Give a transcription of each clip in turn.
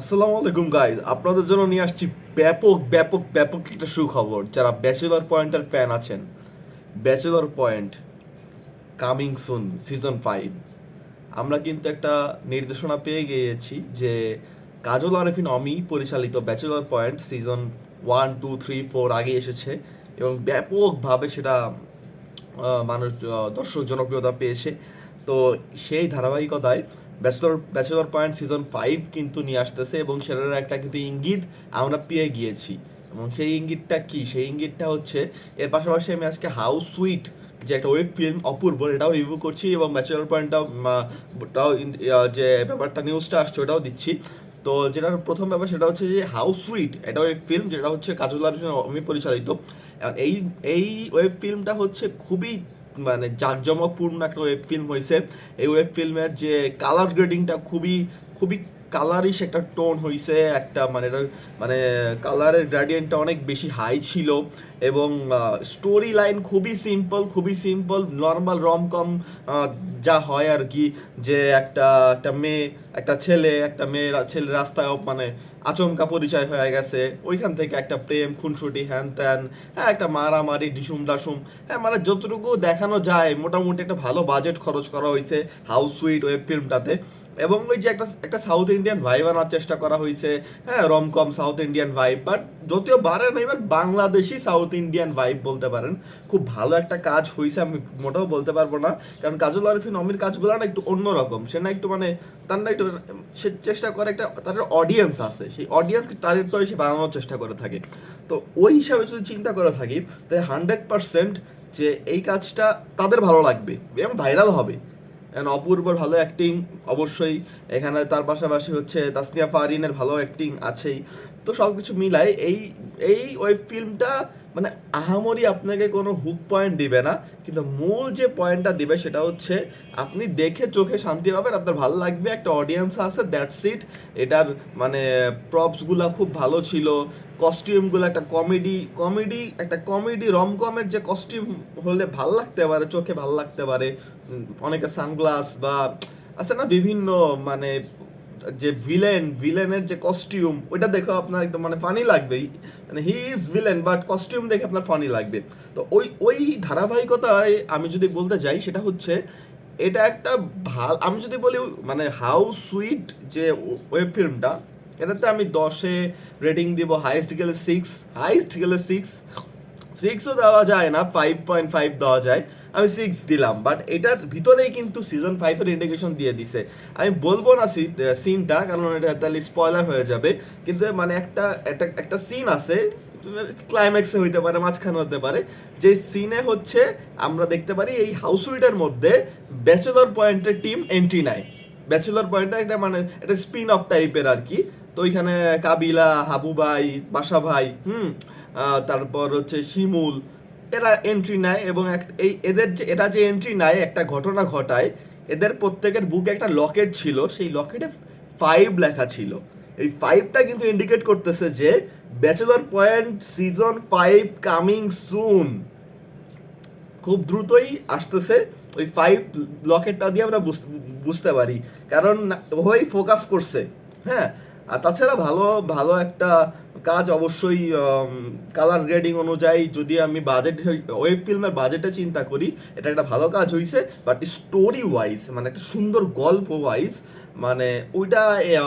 আসসালামু আলাইকুম গাইজ আপনাদের জন্য নিয়ে আসছি ব্যাপক ব্যাপক ব্যাপক একটা সুখবর। যারা ব্যাচেলর পয়েন্টের ফ্যান আছেন bachelor point coming soon season five আমরা কিন্তু একটা নির্দেশনা পেয়ে গিয়েছি যে কাজল আরেফিন অমি পরিচালিত bachelor point season one two three four আগে এসেছে এবং ব্যাপকভাবে সেটা মানুষ দর্শক জনপ্রিয়তা পেয়েছে। তো সেই ধারাবাহিকতায় bachelor bachelor point season five কিন্তু নিয়ে আসতেছে এবং সেটার একটা কিন্তু ইঙ্গিত আমরা পেয়ে গিয়েছি। এবং সেই ইঙ্গিতটা কি? সেই ইঙ্গিতটা হচ্ছে, এর পাশাপাশি আমি আজকে হাউস সুইট যে একটা ওয়েব ফিল্ম অপূর্ব এটাও রিভিউ করছি এবং ব্যাচেলর পয়েন্টটাও যে ব্যাপারটা নিউজটা আসছে ওটাও দিচ্ছি। তো যেটার প্রথম ব্যাপার সেটা হচ্ছে যে হাউস সুইট এটা ওয়েব ফিল্ম যেটা হচ্ছে কাজল আমি পরিচালিত। এই এই ওয়েব ফিল্মটা হচ্ছে খুবই মানে জাঁকজমকপূর্ণ একটা ওয়েব ফিল্ম হয়েছে এই ওয়েব ফিল্মের যে কালার গ্রেডিংটা খুবই খুবই কালারিশ একটা টোন হয়েছে একটা মানে মানে কালারের গ্রেডিয়েন্টটা অনেক বেশি হাই ছিল এবং স্টোরি লাইন খুবই সিম্পল খুবই সিম্পল নর্মাল রমকম যা হয় আর কি, যে একটা একটা মেয়ে, একটা ছেলে, একটা মেয়ে ছেলে রাস্তায় মানে আচমকা পরিচয় হয়ে গেছে, ওইখান থেকে একটা প্রেম, খুনসুটি হ্যান ত্যান হ্যাঁ একটা মারামারি, ডিসুম ডাসুম হ্যাঁ মানে যতটুকু দেখানো যায়, মোটামুটি একটা ভালো বাজেট খরচ করা হয়েছে হাউস সুইট ওয়েব ফিল্মটাতে এবং ওই যে একটা একটা সাউথ ইন্ডিয়ান ভাইব আনার চেষ্টা করা হয়েছে হ্যাঁ romcom south Indian vibe but যদিও বারে না, এবার বাংলাদেশি সাউথ ইন্ডিয়ান ভাইব বলতে পারেন। খুব ভালো একটা কাজ হয়েছে আমি মোটেও বলতে পারব না। কারণ কাজল আরফিন অমির কাজগুলো না একটু অন্যরকম। সে না একটু মানে তার না একটু, সে চেষ্টা করে একটা তাদের অডিয়েন্স আছে। সেই অডিয়েন্সকে টার্গেট করে সে বানানোর চেষ্টা করে থাকে। তো ওই হিসাবে যদি চিন্তা করে থাকি তাই হান্ড্রেড পার্সেন্ট যে এই কাজটা তাদের ভালো লাগবে এবং ভাইরাল হবে। এন্ড অপূর্বর ভালো অ্যাক্টিং অবশ্যই। এখানে তার পাশাপাশি হচ্ছে তাসনিয়া ফারিনের ভালো অ্যাক্টিং আছেই। তো সব কিছু মিলাই এই এই ওয়েব ফিল্মটা মানে আহামরি আপনাকে কোনো হুক পয়েন্ট দিবে না, কিন্তু মূল যে পয়েন্টটা দিবে সেটা হচ্ছে আপনি দেখে চোখে শান্তি পাবেন, আপনার ভালো লাগবে, একটা অডিয়েন্স আছে দ্যাটস ইট এটার মানে প্রপসগুলো খুব ভালো ছিল কস্টিউমগুলো একটা কমেডি কমেডি একটা কমেডি রমকমের যে কস্টিউম হলে ভালো লাগতে পারে, চোখে ভালো লাগতে পারে অনেকে সানগ্লাস বা আছে না বিভিন্ন মানে যে ভিলেন ভিলেনের যে কস্টিউম ওইটা দেখো আপনার একটু মানে ফানি লাগবেই। মানে he is villain but costume দেখে আপনার ফানি লাগবে। তো ওই ওই ধারাবাহিকতায় আমি যদি বলতে যাই, সেটা হচ্ছে, এটা একটা ভালো, আমি যদি বলি মানে হাউ সুইট যে ওয়েব ফিল্মটা এটাতে আমি দশে রেটিং দিব হাইস্ট গেলে সিক্স হাইস্ট গেলে সিক্স সিক্সও দেওয়া যায় না ফাইভ পয়েন্ট ফাইভ দেওয়া যায়। আমি সিক্স দিলাম বাট এটার ভিতরেই কিন্তু সিজন ফাইভের ইন্ডিকেশন দিয়ে দিছে। আমি বলব না সিনটা কারণ এটা তাহলে স্পয়লার হয়ে যাবে। কিন্তু মানে একটা একটা সিন আছে ক্লাইম্যাক্সে হইতে পারে, মাঝখানে হতে পারে। যে সিনে হচ্ছে, আমরা দেখতে পারি এই হাউস উইটের মধ্যে ব্যাচেলর পয়েন্টের টিম এন্ট্রি নেয়। ব্যাচেলর পয়েন্টটা একটা মানে একটা স্পিন অফ টাইপের আর কি। তো ওইখানে কাবিলা হাবু ভাই বাসা ভাই, হুম তারপর হচ্ছে শিমুল। এরা এন্ট্রি নেয় এবং এই এদের যে এরা যে এন্ট্রি নেয়, একটা ঘটনা ঘটায়, এদের প্রত্যেকের বুকে একটা লকেট ছিল। সেই লকেটে ফাইভ লেখা ছিল। এই ফাইভটা কিন্তু ইন্ডিকেট করতেছে যে Bachelor Point season five coming soon খুব দ্রুতই আসতেছে। ওই ফাইভ লকেটটা দিয়ে আমরা বুঝ- বুঝতে পারি। কারণ ওই ফোকাস করছে। হ্যাঁ? আর তাছাড়া ভালো ভালো একটা কাজ অবশ্যই কালার গ্রেডিং অনুযায়ী যদি আমি বাজেট ওয়েব ফিল্মের বাজেটে চিন্তা করি, এটা একটা ভালো কাজ হয়েছে বাট স্টোরি ওয়াইজ মানে একটা সুন্দর গল্প ওয়াইজ মানে ওইটা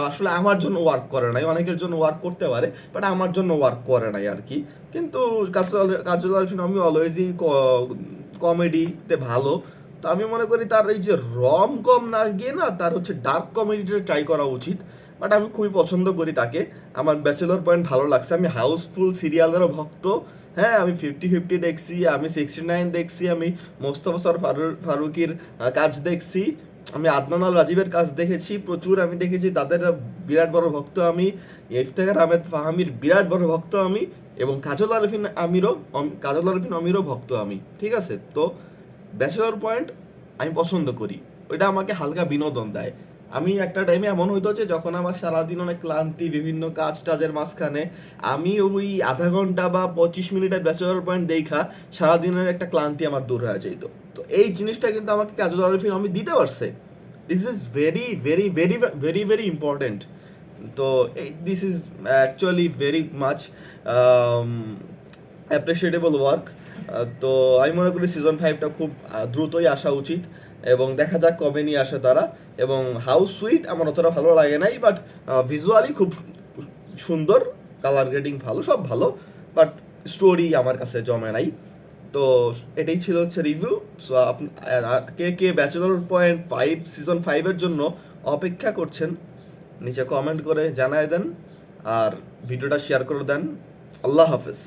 আসলে আমার জন্য ওয়ার্ক করে নাই, অনেকের জন্য ওয়ার্ক করতে পারে বাট আমার জন্য ওয়ার্ক করে নাই আর কি। কিন্তু কাজল কাজল আমি অলওয়েজই কমেডিতে ভালো, তো আমি মনে করি তার এই যে রম কম না গিয়ে না, তার হচ্ছে ডার্ক কমেডিটা ট্রাই করা উচিত। বাট আমি খুবই পছন্দ করি তাকে। আমার ব্যাচেলর পয়েন্ট ভালো লাগছে। আমি হাউসফুল সিরিয়ালেরও ভক্ত। হ্যাঁ আমি ফিফটি ফিফটি দেখছি, আমি সিক্সটি নাইন দেখছি, আমি মোস্তফা সর ফারু- ফারুকির কাজ দেখছি। আমি আদনান আল রাজীবের কাজ দেখেছি, প্রচুর আমি দেখেছি। তাদের বিরাট বড় ভক্ত আমি, ইফতেখার আহমেদ ফাহামির বিরাট বড় ভক্ত আমি, এবং কাজল আরফিন আমিরও কাজল আরফিন আমিরও ভক্ত আমি। ঠিক আছে? তো ব্যাচেলর পয়েন্ট আমি পছন্দ করি। ওইটা আমাকে হালকা বিনোদন দেয়। আমি একটা টাইমে এমন হইতো যে যখন আমার সারাদিন অনেক ক্লান্তি, বিভিন্ন কাজ টাজের মাঝখানে, আমি ওই আধা ঘণ্টা বা পঁচিশ মিনিটের ব্যাচেলার পয়েন্ট দেখা সারাদিনের একটা ক্লান্তি আমার দূর হয়ে যেত তো এই জিনিসটা কিন্তু আমাকে কাজল আরফিন আমি দিতে পারছে। This is very very very very very important তো this is actually very much appreciatable work তো আমি মনে করি সিজন ফাইভটা খুব দ্রুতই আসা উচিত। এবং দেখা যাক কবে নিয়ে আসে তারা। এবং হাউস সুইট আমার অতটা ভালো লাগে নাই বাট ভিজুয়ালি খুব সুন্দর কালার গ্রেডিং ভালো, সব ভালো বাট স্টোরি আমার কাছে জমে নাই। তো এটাই ছিল হচ্ছে রিভিউ সো কে কে ব্যাচেলর পয়েন্ট ফাইভ সিজন ফাইভের জন্য অপেক্ষা করছেন, নিচে কমেন্ট করে জানায় দেন, আর ভিডিওটা শেয়ার করে দেন। আল্লাহ হাফেজ।